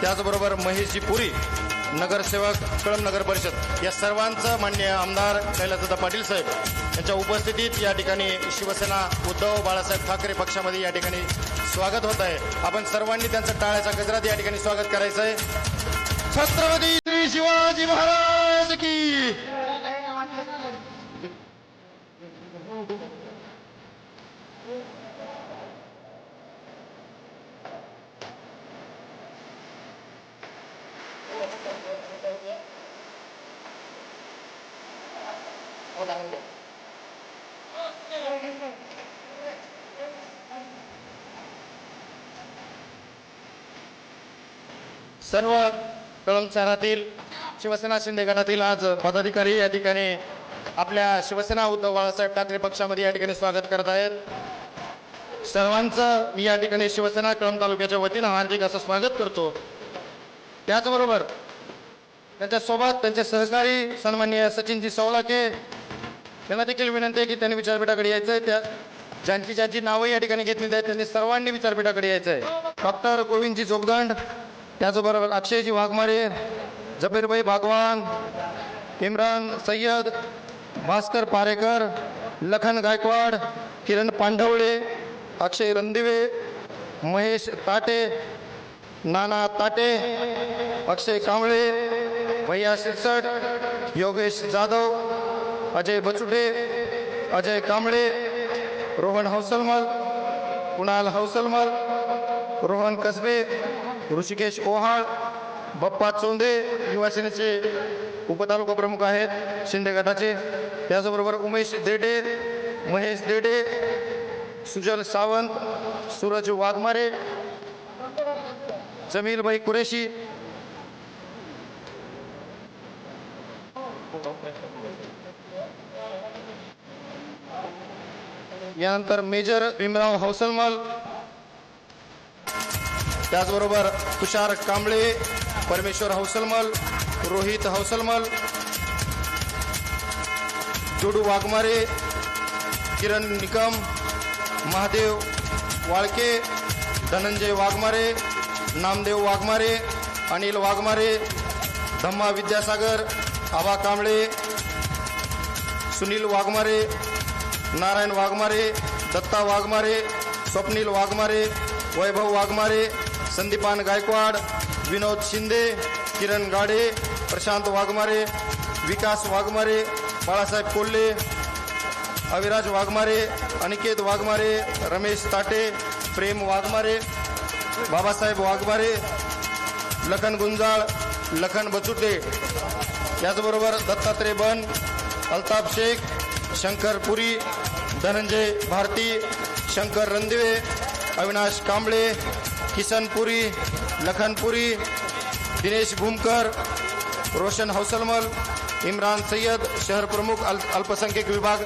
त्याचबरोबर महेशजी पुरी नगरसेवक कळम नगर परिषद या सर्वांचं मान्य आमदार कैलासदादा पाटील साहेब यांच्या उपस्थितीत या ठिकाणी शिवसेना उद्धव बाळासाहेब ठाकरे पक्षामध्ये या ठिकाणी स्वागत होत आहे. आपण सर्वांनी त्यांचं टाळ्याचा गजरात या ठिकाणी स्वागत करायचं आहे छत्रपती श्री शिवाजी महाराज की सर्व कळम शहरातील शिवसेना शिंदे गटातील आज पदाधिकारी या ठिकाणी आपल्या शिवसेना उद्धव बाळासाहेब ठाकरे पक्षामध्ये या ठिकाणी स्वागत करत आहेत. सर्वांचं मी या ठिकाणी शिवसेना कळम तालुक्याच्या वतीनं हार्दिक असं स्वागत करतो. त्याचबरोबर त्यांच्यासोबत त्यांचे सहकारी सन्माननीय सचिनजी सौलाके त्यांना देखील विनंती आहे की त्यांनी विचारपीठाकडे यायचं आहे त्या ज्यांची ज्यांची नावं या ठिकाणी घेतली आहेत त्यांनी सर्वांनी विचारपीठाकडे यायचं आहे डॉक्टर गोविंदजी जोगदंड त्याचबरोबर अक्षयजी वाघमारे जबीरभाई भागवान इम्रान सय्यद भास्कर पारेकर लखन गायकवाड किरण पांढवळे अक्षय रणदिवे महेश ताटे नाना ताटे अक्षय कांबळे भैया शिरसट योगेश जाधव अजय बचुटे अजय कांबळे रोहन हौसलमल कुणाल हौसलमल रोहन कसबे ऋषिकेश ओहाळ बप्पा चोंदे युवासेनेचे उपतालुका प्रमुख आहेत शिंदे गटाचे. त्याचबरोबर उमेश देडे महेश देडे सुजल सावंत सूरज वाघमारे जमीलभाई कुरेशी यानंतर मेजर भीमराव हौसलमल त्याचबरोबर तुषार कांबळे परमेश्वर हौसलमल रोहित हौसलमल जोडू वाघमारे किरण निकम महादेव वाळके धनंजय वाघमारे नामदेव वाघमारे अनिल वाघमारे धम्मा विद्यासागर आबा कांबळे सुनील वाघमारे नारायण वाघमारे दत्ता वाघमारे स्वप्नील वाघमारे वैभव वाघमारे संदीपान गायकवाड विनोद शिंदे किरण गाडे प्रशांत वाघमारे विकास वाघमारे बाळासाहेब कोल्हे अविराज वाघमारे अनिकेत वाघमारे रमेश ताटे प्रेम वाघमारे बाबासाहेब वाघमारे लखन गुंजाळ लखन बचुटे. याचबरोबर दत्तात्रय बन अल्ताफ शेख शंकर पुरी धनंजय भारती शंकर रंदिवे अविनाश कांबळे किसन पुरी लखनपुरी दिनेश भूमकर रोशन हौसलमल इम्रान सय्यद शहर प्रमुख अल अल्पसंख्यक विभाग